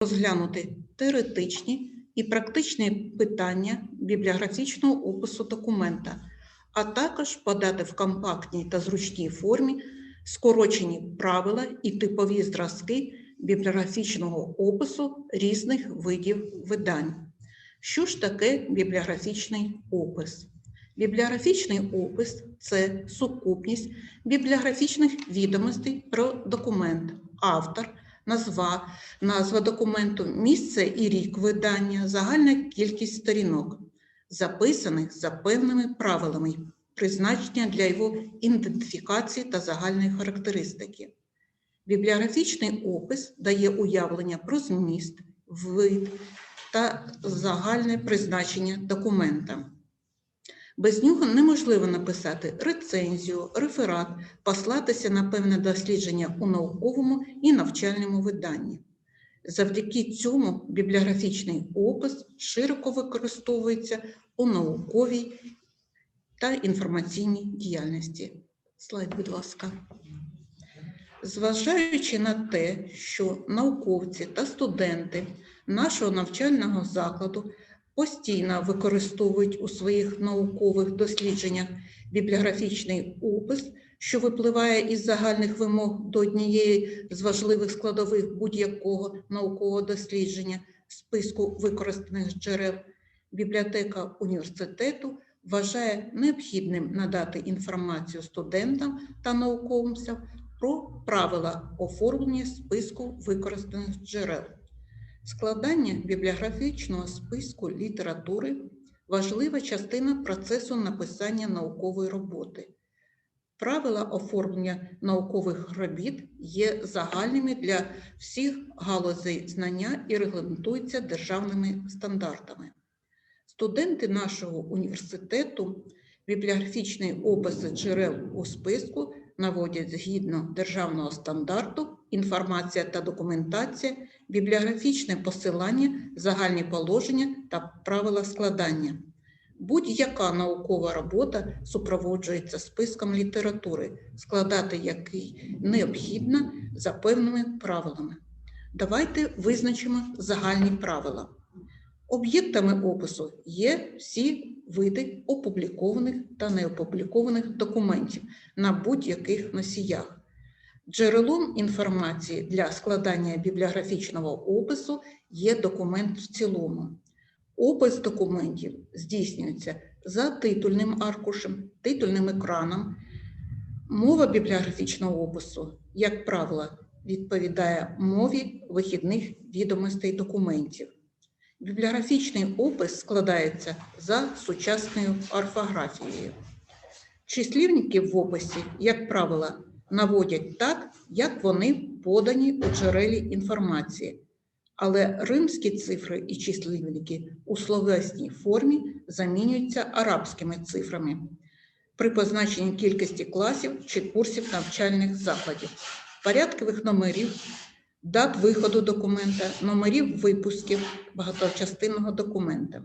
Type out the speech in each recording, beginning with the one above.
розглянути теоретичні і практичні питання бібліографічного опису документа, а також подати в компактній та зручній формі скорочені правила і типові зразки бібліографічного опису різних видів видань. Що ж таке бібліографічний опис? Бібліографічний опис це сукупність бібліографічних відомостей про документ, автор, назва, назва документу, місце і рік видання, загальна кількість сторінок, записаних за певними правилами, призначення для його ідентифікації та загальної характеристики. Бібліографічний опис дає уявлення про зміст, вид та загальне призначення документа. Без нього неможливо написати рецензію, реферат, послатися на певне дослідження у науковому і навчальному виданні. Завдяки цьому бібліографічний опис широко використовується у науковій та інформаційній діяльності. Слайд, будь ласка. Зважаючи на те, що науковці та студенти нашого навчального закладу постійно використовують у своїх наукових дослідженнях бібліографічний опис, що випливає із загальних вимог до однієї з важливих складових будь-якого наукового дослідження списку використаних джерел, бібліотека університету вважає необхідним надати інформацію студентам та науковцям про правила оформлення списку використаних джерел. Складання бібліографічного списку літератури важлива частина процесу написання наукової роботи. Правила оформлення наукових робіт є загальними для всіх галузей знання і регламентуються державними стандартами. Студенти нашого університету бібліографічний опис джерел у списку наводять згідно державного стандарту інформація та документація, бібліографічне посилання, загальні положення та правила складання. Будь-яка наукова робота супроводжується списком літератури, складати який необхідно за певними правилами. Давайте визначимо загальні правила. Об'єктами опису є всі види опублікованих та неопублікованих документів на будь-яких носіях. Джерелом інформації для складання бібліографічного опису є документ в цілому. Опис документів здійснюється за титульним аркушем, титульним екраном. Мова бібліографічного опису, як правило, відповідає мові вихідних відомостей документів. Бібліографічний опис складається за сучасною орфографією. Числівники в описі, як правило, наводять так, як вони подані у джерелі інформації, але римські цифри і числівники у словесній формі замінюються арабськими цифрами при позначенні кількості класів чи курсів навчальних закладів, порядкових номерів, дат виходу документа, номерів випусків багаточастинного документа.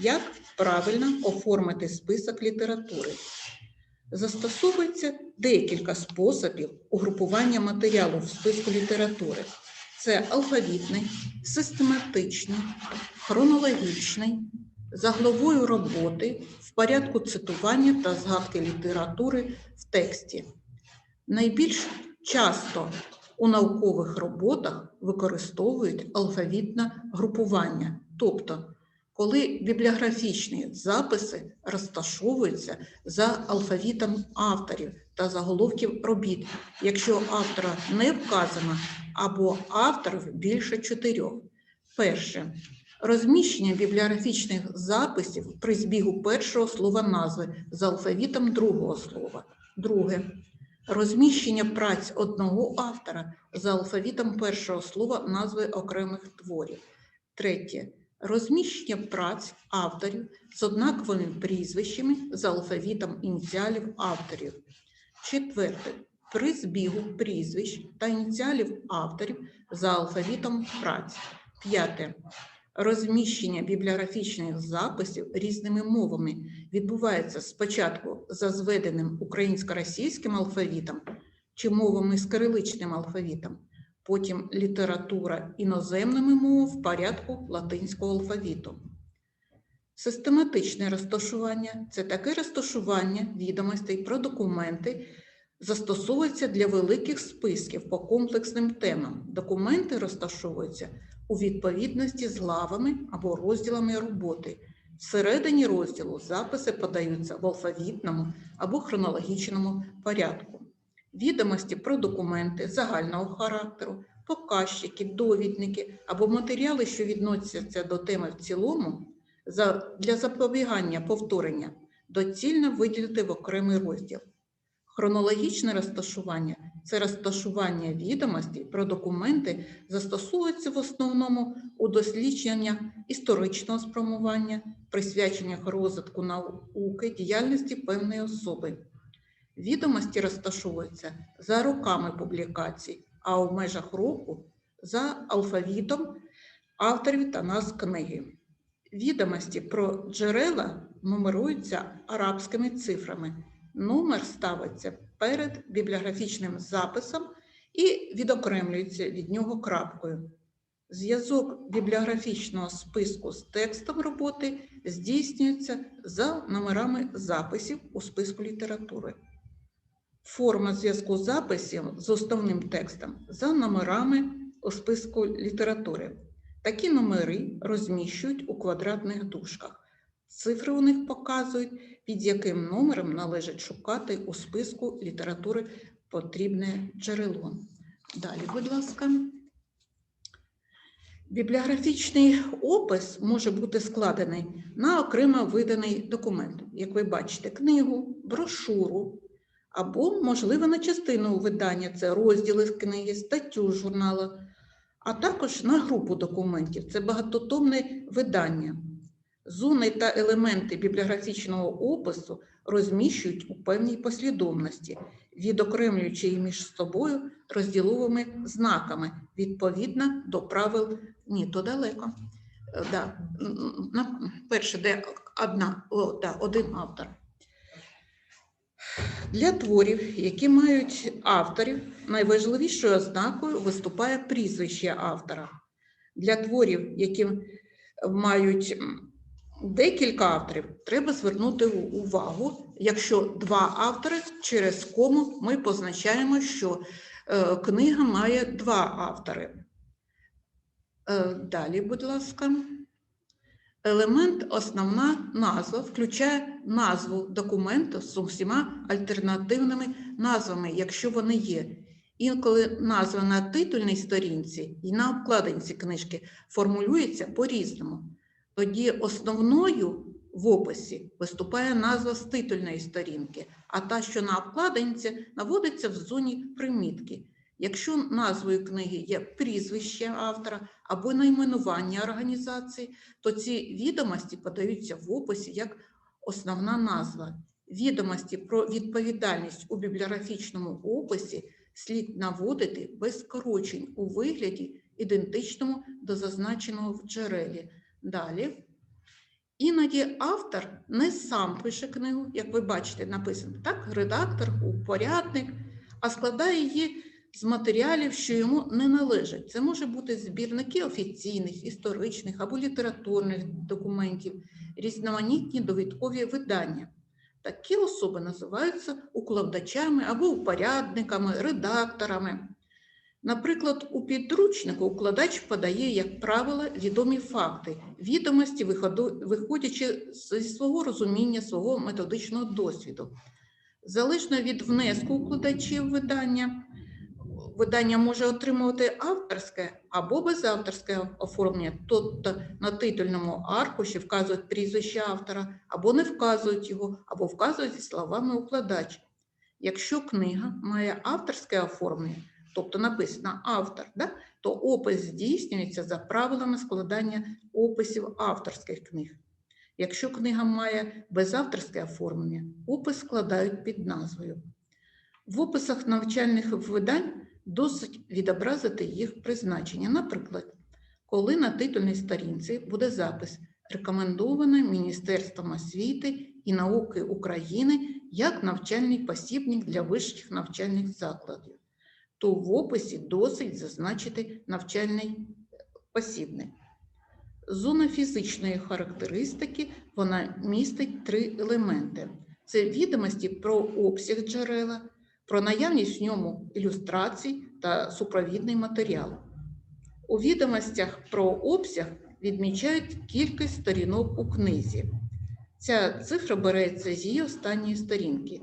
Як правильно оформити список літератури? Застосовується декілька способів угрупування матеріалу в списку літератури. Це алфавітний, систематичний, хронологічний, за главою роботи в порядку цитування та згадки літератури в тексті. Найбільш часто у наукових роботах використовують алфавітне групування, тобто коли бібліографічні записи розташовуються за алфавітом авторів та заголовків робіт, якщо автора не вказано або авторів більше чотирьох. Перше. Розміщення бібліографічних записів при збігу першого слова назви за алфавітом другого слова. Друге. Розміщення праць одного автора за алфавітом першого слова назви окремих творів. Третє. Розміщення праць авторів з однаковими прізвищами за алфавітом ініціалів авторів. Четверте. При збігу прізвищ та ініціалів авторів за алфавітом праць. П'яте. Розміщення бібліографічних записів різними мовами відбувається спочатку за зведеним українсько-російським алфавітом чи мовами з кириличним алфавітом, потім література іноземними мовами в порядку латинського алфавіту. Систематичне розташування це таке розташування відомостей про документи, застосовується для великих списків по комплексним темам. Документи розташовуються у відповідності з главами або розділами роботи. Всередині розділу записи подаються в алфавітному або хронологічному порядку. Відомості про документи загального характеру, показчики, довідники або матеріали, що відносяться до теми в цілому, для запобігання повторення доцільно виділити в окремий розділ. Хронологічне розташування це розташування відомостей про документи застосовується в основному у дослідження історичного спрямування, присвячення розвитку науки, діяльності певної особи. Відомості розташовуються за роками публікацій, а у межах року за алфавітом авторів та назв книги. Відомості про джерела нумеруються арабськими цифрами. Номер ставиться перед бібліографічним записом і відокремлюється від нього крапкою. Зв'язок бібліографічного списку з текстом роботи здійснюється за номерами записів у списку літератури. Форма зв'язку записів з основним текстом за номерами у списку літератури. Такі номери розміщують у квадратних дужках. Цифри у них показують, під яким номером належить шукати у списку літератури потрібне джерело. Далі, будь ласка. Бібліографічний опис може бути складений на окремо виданий документ, як ви бачите, книгу, брошуру або, можливо, на частину видання це розділи з книги, статтю журналу, а також на групу документів це багатотомне видання. Зони та елементи бібліографічного опису розміщують у певній послідовності, відокремлюючи їх між собою розділовими знаками відповідно до правил ні, то далеко. Е, Да. Перше, де одна, о, да, один автор. Для творів, які мають авторів, найважливішою ознакою виступає прізвище автора. Для творів, які мають декілька авторів, треба звернути увагу, якщо два автори через кому ми позначаємо, що е, книга має два автори. Е, Далі, будь ласка. Елемент основна назва включає назву документу з усіма альтернативними назвами, якщо вони є. Інколи назва на титульній сторінці і на обкладинці книжки формулюється по-різному. Тоді основною в описі виступає назва з титульної сторінки, а та, що на обкладинці, наводиться в зоні примітки. Якщо назвою книги є прізвище автора або найменування організації, то ці відомості подаються в описі як основна назва. Відомості про відповідальність у бібліографічному описі слід наводити без скорочень у вигляді, ідентичному до зазначеного в джерелі. Далі. Іноді автор не сам пише книгу, як ви бачите, написано так, редактор, упорядник, а складає її з матеріалів, що йому не належать. Це може бути збірники офіційних, історичних або літературних документів, різноманітні довідкові видання. Такі особи називаються укладачами або упорядниками, редакторами. Наприклад, у підручнику укладач подає, як правило, відомі факти, відомості, виходячи зі свого розуміння, свого методичного досвіду. Залежно від внеску укладачів видання, видання може отримувати авторське або безавторське оформлення, тобто на титульному аркуші вказують прізвище автора, або не вказують його, або вказують зі словами укладач. Якщо книга має авторське оформлення, тобто написано автор, да, то опис здійснюється за правилами складання описів авторських книг. Якщо книга має безавторське оформлення, опис складають під назвою. В описах навчальних видань досить відобразити їх призначення. Наприклад, коли на титульній сторінці буде запис рекомендований Міністерством освіти і науки України як навчальний посібник для вищих навчальних закладів. то в описі досить зазначити навчальний посібник. Зона фізичної характеристики вона містить три елементи: це відомості про обсяг джерела, про наявність в ньому ілюстрацій та супровідний матеріал. У відомостях про обсяг відмічають кількість сторінок у книзі. Ця цифра береться з її останньої сторінки.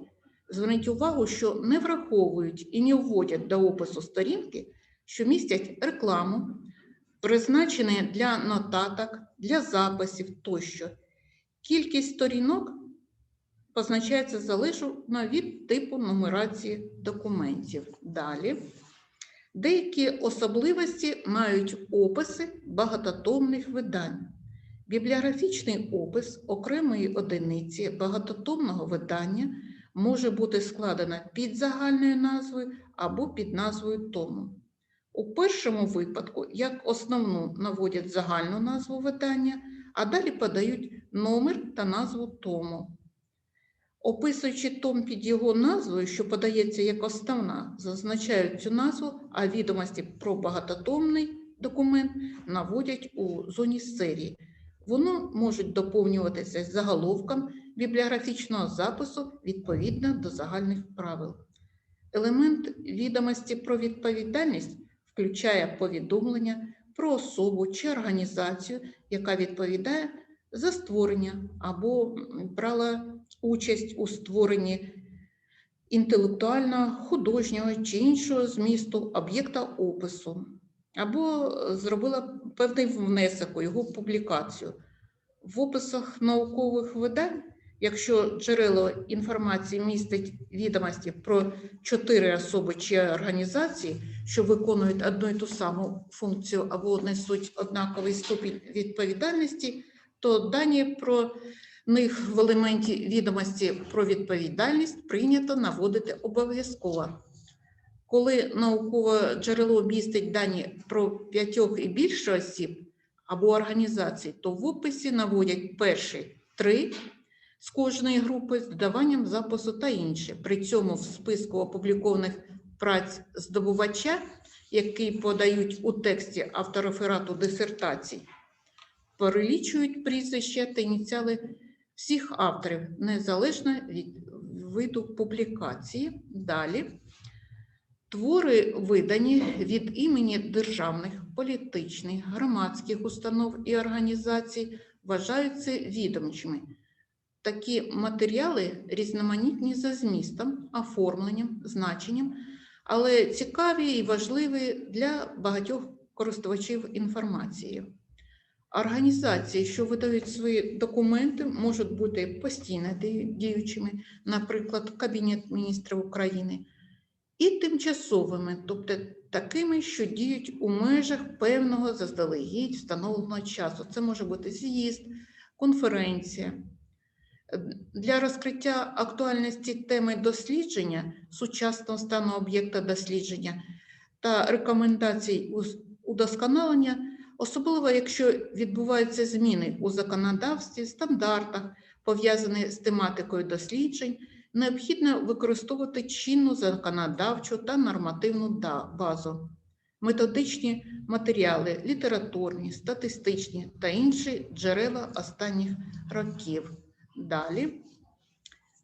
Зверніть увагу, що не враховують і не вводять до опису сторінки, що містять рекламу, призначені для нотаток, для записів тощо. Кількість сторінок позначається залежно від типу нумерації документів. Далі. Деякі особливості мають описи багатотомних видань. Бібліографічний опис окремої одиниці багатотомного видання може бути складено під загальною назвою або під назвою тому. У першому випадку, як основну наводять загальну назву видання, а далі подають номер та назву тому. Описуючи том під його назвою, що подається як основна, зазначають цю назву, а відомості про багатотомний документ наводять у зоні серії. Воно можуть доповнюватися заголовком бібліографічного запису відповідно до загальних правил. Елемент відомості про відповідальність включає повідомлення про особу чи організацію, яка відповідає за створення або брала участь у створенні інтелектуального, художнього чи іншого змісту об'єкта опису, або зробила певний внесок у його публікацію. В описах наукових видань, якщо джерело інформації містить відомості про чотири особи чи організації, що виконують одну і ту саму функцію або несуть однаковий ступінь відповідальності, то дані про них в елементі відомості про відповідальність прийнято наводити обов'язково. Коли наукове джерело містить дані про п'ятьох і більше осіб або організацій, то в описі наводять перші три з кожної групи з додаванням запису та інші. При цьому в списку опублікованих праць здобувача, які подають у тексті автореферату дисертацій, перелічують прізвища та ініціали всіх авторів, незалежно від виду публікації. Далі. Твори видані від імені державних, політичних, громадських установ і організацій вважаються відомчими. Такі матеріали різноманітні за змістом, оформленням, значенням, але цікаві і важливі для багатьох користувачів інформації. Організації, що видають свої документи, можуть бути постійно діючими, наприклад, Кабінет міністрів України, і тимчасовими, тобто такими, що діють у межах певного заздалегідь встановленого часу. Це може бути з'їзд, конференція. Для розкриття актуальності теми дослідження сучасного стану об'єкта дослідження та рекомендацій удосконалення. Особливо, якщо відбуваються зміни у законодавстві, стандартах, пов'язані з тематикою досліджень, необхідно використовувати чинну законодавчу та нормативну базу, методичні матеріали, літературні, статистичні та інші джерела останніх років. Далі.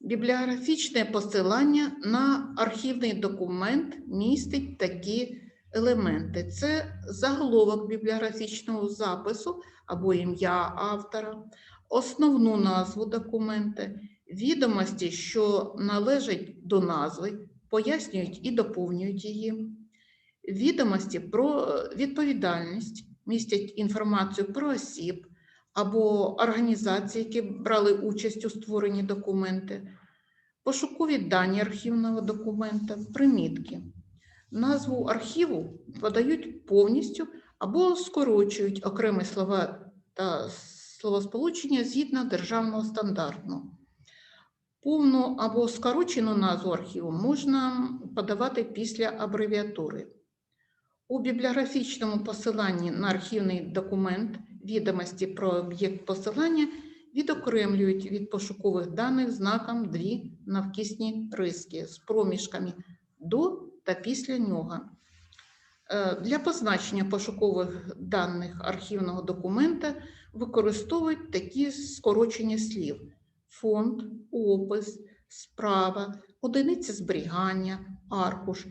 Бібліографічне посилання на архівний документ містить такі елементи. Це заголовок бібліографічного запису або ім'я автора, основну назву документа, відомості, що належать до назви, пояснюють і доповнюють її, відомості про відповідальність, містять інформацію про осіб або організації, які брали участь у створенні документи, пошукові дані архівного документа, примітки. Назву архіву подають повністю або скорочують окремі слова та словосполучення згідно державного стандарту. Повну або скорочену назву архіву можна подавати після абревіатури. У бібліографічному посиланні на архівний документ відомості про об'єкт посилання відокремлюють від пошукових даних знаком дві навкісні риски з проміжками до та після нього. Е, Для позначення пошукових даних архівного документа використовують такі скорочення слів: фонд, опис, справа, одиниця зберігання, аркуш.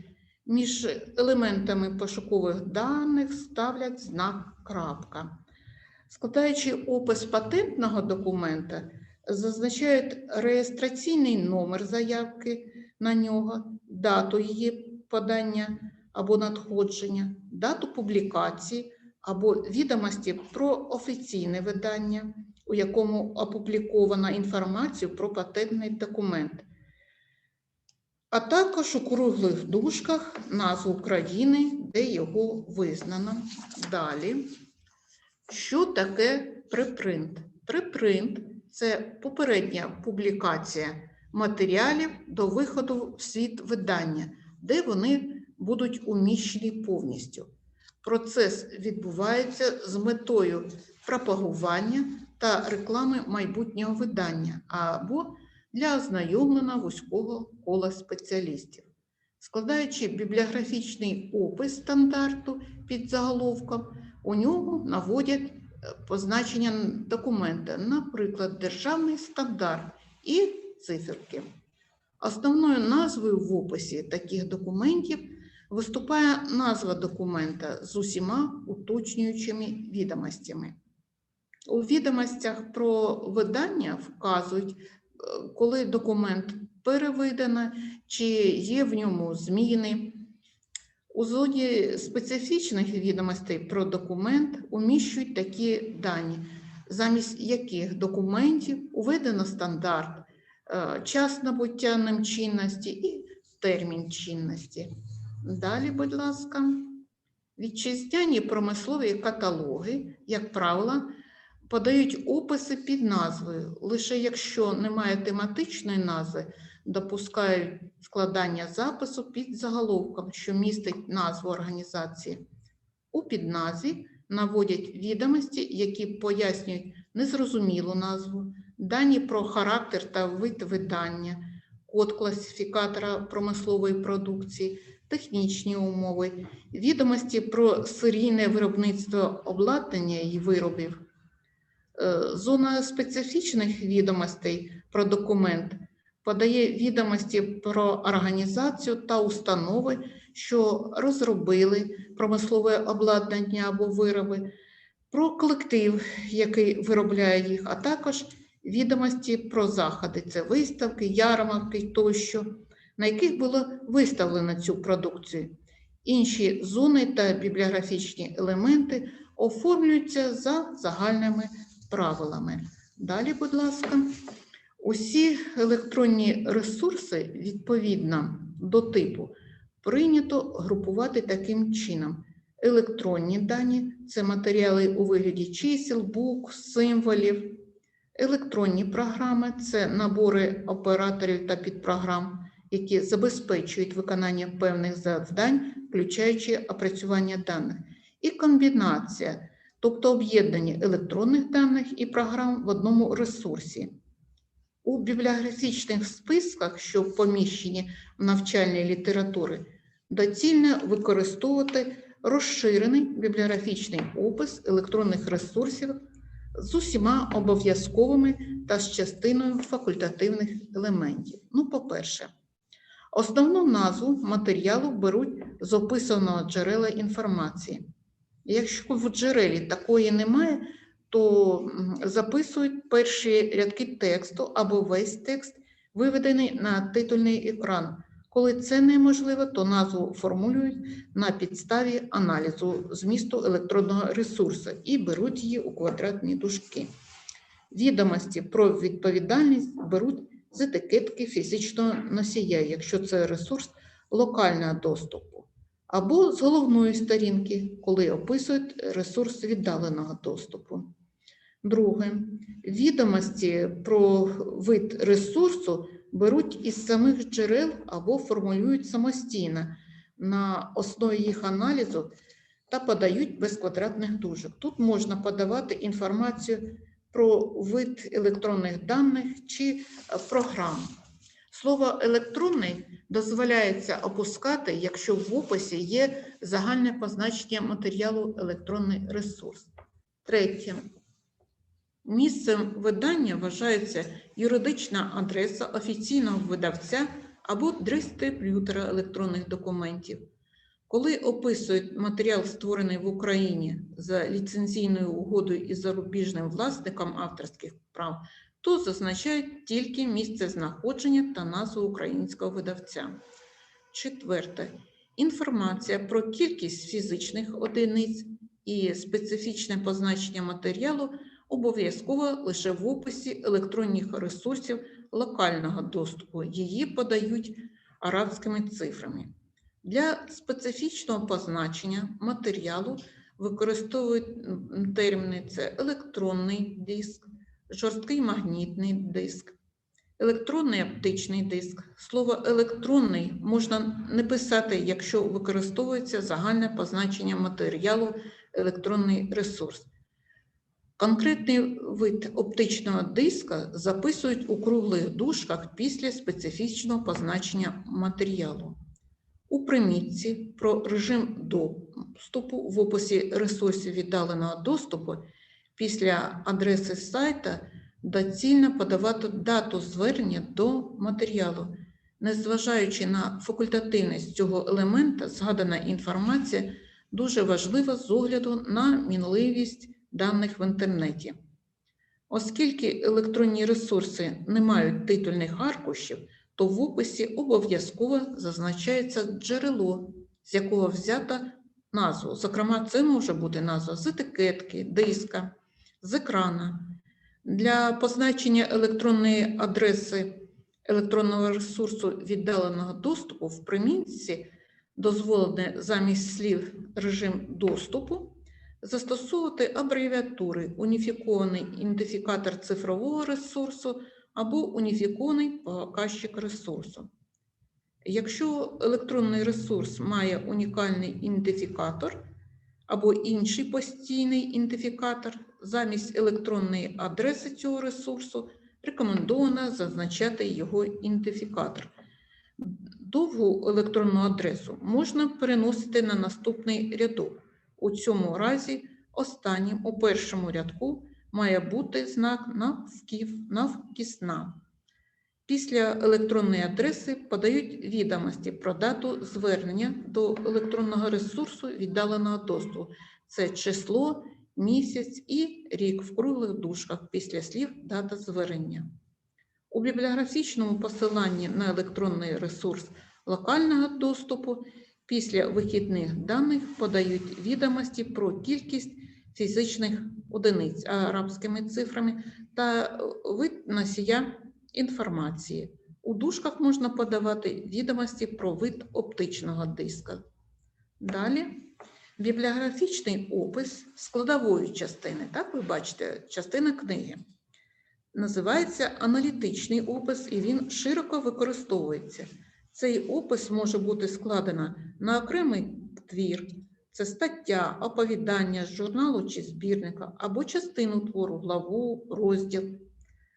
Між елементами пошукових даних ставлять знак крапка. Складаючи опис патентного документа, зазначають реєстраційний номер заявки на нього, дату її подання або надходження, дату публікації або відомості про офіційне видання, у якому опублікована інформація про патентний документ, а також у круглих дужках назву країни, де його визнано. Далі. Що таке препринт? Препринт це попередня публікація матеріалів до виходу в світ видання, де вони будуть уміщені повністю. Процес відбувається з метою пропагування та реклами майбутнього видання або для ознайомлення вузького кола спеціалістів. Складаючи бібліографічний опис стандарту під заголовком, у нього наводять е, позначення документа, наприклад, державний стандарт і циферки. Основною назвою в описі таких документів виступає назва документа з усіма уточнюючими відомостями. У відомостях про видання вказують, е, коли документ перевидано, чи є в ньому зміни. У зоні специфічних відомостей про документ уміщують такі дані, замість яких документів уведено стандарт, час набуття ним чинності і термін чинності. Далі, будь ласка, вітчизняні промислові каталоги, як правило, подають описи під назвою, лише якщо немає тематичної назви, допускають складання запису під заголовком, що містить назву організації. У підназві наводять відомості, які пояснюють незрозумілу назву, дані про характер та вид видання, код класифікатора промислової продукції, технічні умови, відомості про серійне виробництво обладнання і виробів. Е, Зона специфічних відомостей про документ подає відомості про організацію та установи, що розробили промислове обладнання або вироби, про колектив, який виробляє їх, а також відомості про заходи, це виставки, ярмарки тощо, на яких було виставлено цю продукцію. Інші зони та бібліографічні елементи оформлюються за загальними правилами. Далі, будь ласка, усі електронні ресурси відповідно до типу прийнято групувати таким чином. Електронні дані це матеріали у вигляді чисел, букв, символів. Електронні програми це набори операторів та підпрограм, які забезпечують виконання певних завдань, включаючи опрацювання даних, і комбінація, тобто об'єднання електронних даних і програм в одному ресурсі. У бібліографічних списках, що поміщені в навчальній літератури, доцільно використовувати розширений бібліографічний опис електронних ресурсів з усіма обов'язковими та з частиною факультативних елементів. Ну, по-перше, основну назву матеріалу беруть з описаного джерела інформації. Якщо в джерелі такої немає, то записують перші рядки тексту або весь текст, виведений на титульний екран. Коли це неможливо, то назву формулюють на підставі аналізу змісту електронного ресурсу і беруть її у квадратні дужки. Відомості про відповідальність беруть з етикетки фізичного носія, якщо це ресурс локального доступу, або з головної сторінки, коли описують ресурс віддаленого доступу. Друге, відомості про вид ресурсу беруть із самих джерел або формулюють самостійно на основі їх аналізу та подають без квадратних дужок. Тут можна подавати інформацію про вид електронних даних чи е, програм. Слово електронний дозволяється опускати, якщо в описі є загальне позначення матеріалу електронний ресурс. Третє. Місцем видання вважається юридична адреса офіційного видавця або дистриб'ютора електронних документів. Коли описують матеріал, створений в Україні за ліцензійною угодою із зарубіжним власником авторських прав, то зазначають тільки місце знаходження та назву українського видавця. Четверте. Інформація про кількість фізичних одиниць і специфічне позначення матеріалу обов'язково лише в описі електронних ресурсів локального доступу. Її подають арабськими цифрами. Для специфічного позначення матеріалу використовують терміни це електронний диск, жорсткий магнітний диск, електронний оптичний диск. Слово електронний можна не писати, якщо використовується загальне позначення матеріалу електронний ресурс. Конкретний вид оптичного диска записують у круглих дужках після специфічного позначення матеріалу. У примітці про режим доступу в описі ресурсів віддаленого доступу після адреси сайта доцільно подавати дату звернення до матеріалу. Незважаючи на факультативність цього елемента, згадана інформація дуже важлива з огляду на мінливість даних в інтернеті. Оскільки електронні ресурси не мають титульних аркушів, то в описі обов'язково зазначається джерело, з якого взята назву. Зокрема, це може бути назва з етикетки, диска, з екрана. Для позначення електронної адреси електронного ресурсу віддаленого доступу в примітці дозволене замість слів режим доступу застосовувати абревіатури уніфікований ідентифікатор цифрового ресурсу або уніфікований показчик ресурсу. Якщо електронний ресурс має унікальний ідентифікатор або інший постійний ідентифікатор, замість електронної адреси цього ресурсу рекомендовано зазначати його ідентифікатор. Довгу електронну адресу можна переносити на наступний рядок. У цьому разі останнім у першому рядку має бути знак навкісна. Після електронної адреси подають відомості про дату звернення до електронного ресурсу віддаленого доступу. Це число, місяць і рік в круглих дужках після слів дата звернення. У бібліографічному посиланні на електронний ресурс локального доступу після вихідних даних подають відомості про кількість фізичних одиниць арабськими цифрами та вид носія інформації. У дужках можна подавати відомості про вид оптичного диска. Далі бібліографічний опис складової частини. Так, ви бачите, частина книги. Називається аналітичний опис, і він широко використовується. Цей опис може бути складено на окремий твір, це стаття, оповідання з журналу чи збірника, або частину твору, главу, розділ.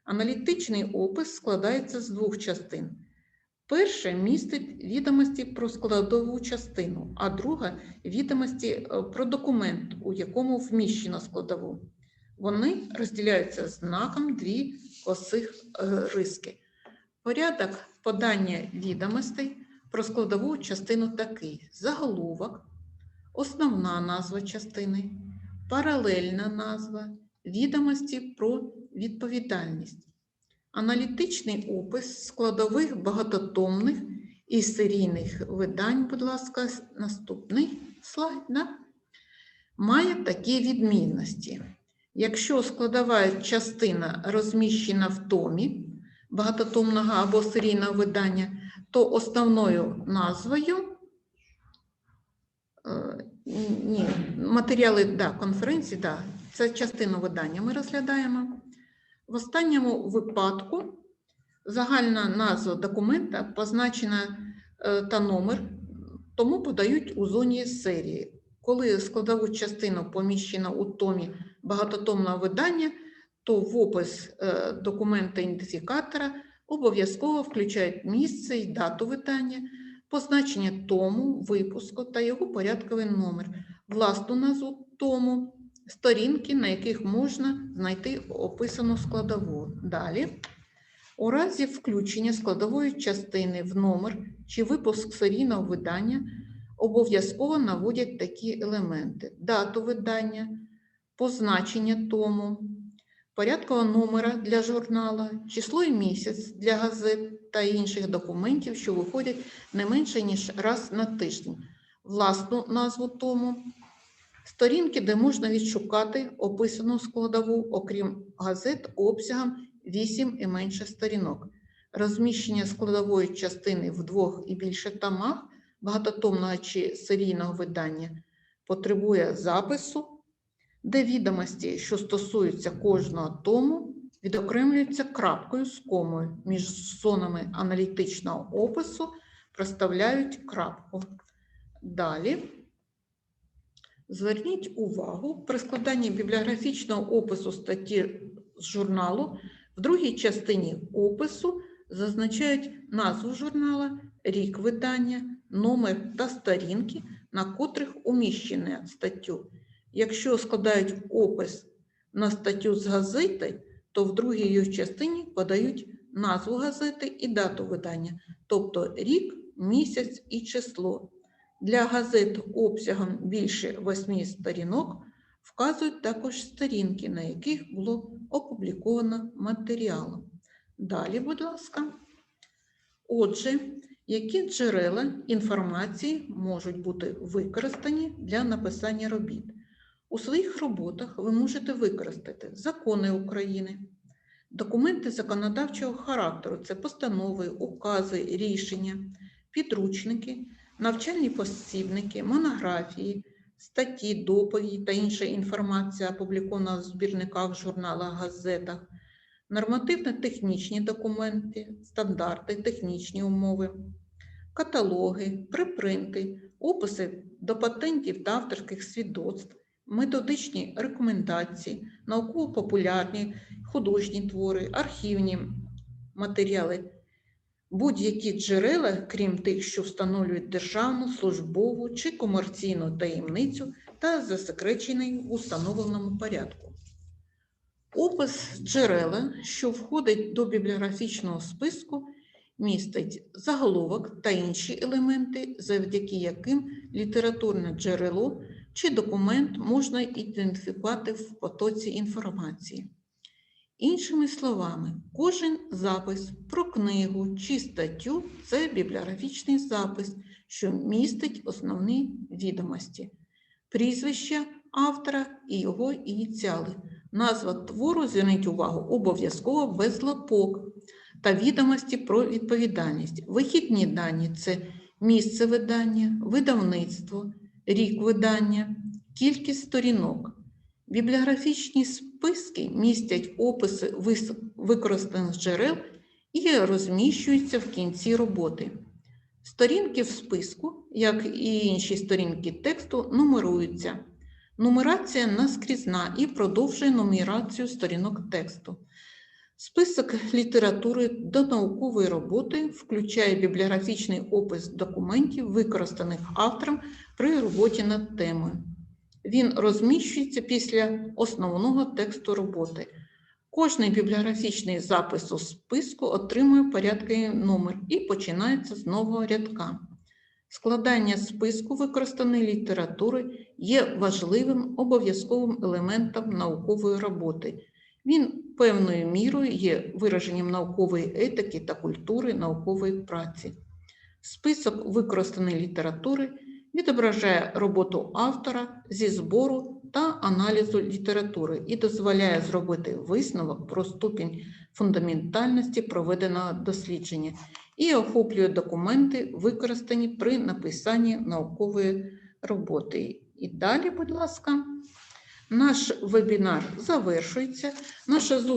Аналітичний опис складається з двох частин. Перше містить відомості про складову частину, а друга відомості е, про документ, у якому вміщено складову. Вони розділяються знаком дві косих е, риски. Порядок подання відомостей про складову частину такий: заголовок, основна назва частини, паралельна назва, відомості про відповідальність. Аналітичний опис складових багатотомних і серійних видань, будь ласка, наступний слайд, да? має такі відмінності. Якщо складова частина розміщена в томі багатотомного або серійного видання, то основною назвою е, ні, матеріали да, конференції, да, це частину видання ми розглядаємо. В останньому випадку загальна назва документа позначена е, та номер, тому подають у зоні серії. Коли складову частину поміщено у томі багатотомного видання, то в опис е, документа ідентифікатора обов'язково включають місце і дату видання, позначення тому, випуску та його порядковий номер, власну назву тому, сторінки, на яких можна знайти описану складову. Далі. У разі включення складової частини в номер чи випуск серійного видання обов'язково наводять такі елементи: дату видання, позначення тому, порядкового номера для журнала, число і місяць для газет та інших документів, що виходять не менше ніж раз на тиждень, власну назву тому, сторінки, де можна відшукати описану складову, окрім газет, обсягом 8 і менше сторінок, розміщення складової частини в двох і більше томах багатотомного чи серійного видання потребує запису, де відомості, що стосуються кожного тому, відокремлюються крапкою з комою між зонами аналітичного опису, проставляють крапку. Далі. Зверніть увагу, при складанні бібліографічного опису статті з журналу в другій частині опису зазначають назву журнала, рік видання, номер та сторінки, на котрих уміщена статтю. Якщо складають опис на статтю з газети, то в другій її частині подають назву газети і дату видання, тобто рік, місяць і число. Для газет обсягом більше восьми сторінок вказують також сторінки, на яких було опубліковано матеріал. Далі, будь ласка. Отже, які джерела інформації можуть бути використані для написання робіт? У своїх роботах ви можете використати закони України, документи законодавчого характеру, це постанови, укази, рішення, підручники, навчальні посібники, монографії, статті, доповіді та інша інформація, опублікована в збірниках, журналах, газетах, нормативно-технічні документи, стандарти, технічні умови, каталоги, припринти, описи до патентів та авторських свідоцтв, методичні рекомендації, науково-популярні, художні твори, архівні матеріали, будь-які джерела, крім тих, що встановлюють державну, службову чи комерційну таємницю та засекречений в установленому порядку. Опис джерела, що входить до бібліографічного списку, містить заголовок та інші елементи, завдяки яким літературне джерело чи документ можна ідентифікувати в потоці інформації. Іншими словами, кожен запис про книгу чи статтю це бібліографічний запис, що містить основні відомості, прізвище автора і його ініціали. Назва твору, зверніть увагу, обов'язково без лапок та відомості про відповідальність. Вихідні дані це місце видання, видавництво, рік видання, кількість сторінок. Бібліографічні списки містять описи використаних джерел і розміщуються в кінці роботи. Сторінки в списку, як і інші сторінки тексту, нумеруються. Нумерація наскрізна і продовжує нумерацію сторінок тексту. Список літератури до наукової роботи включає бібліографічний опис документів, використаних автором при роботі над темою. Він розміщується після основного тексту роботи. Кожний бібліографічний запис у списку отримує порядковий номер і починається з нового рядка. Складання списку використаної літератури є важливим обов'язковим елементом наукової роботи. Він певною мірою є вираженням наукової етики та культури наукової праці. Список використаної літератури відображає роботу автора зі збору та аналізу літератури і дозволяє зробити висновок про ступінь фундаментальності проведеного дослідження і охоплює документи, використані при написанні наукової роботи. І далі, будь ласка, наш вебінар завершується. Наша зустріч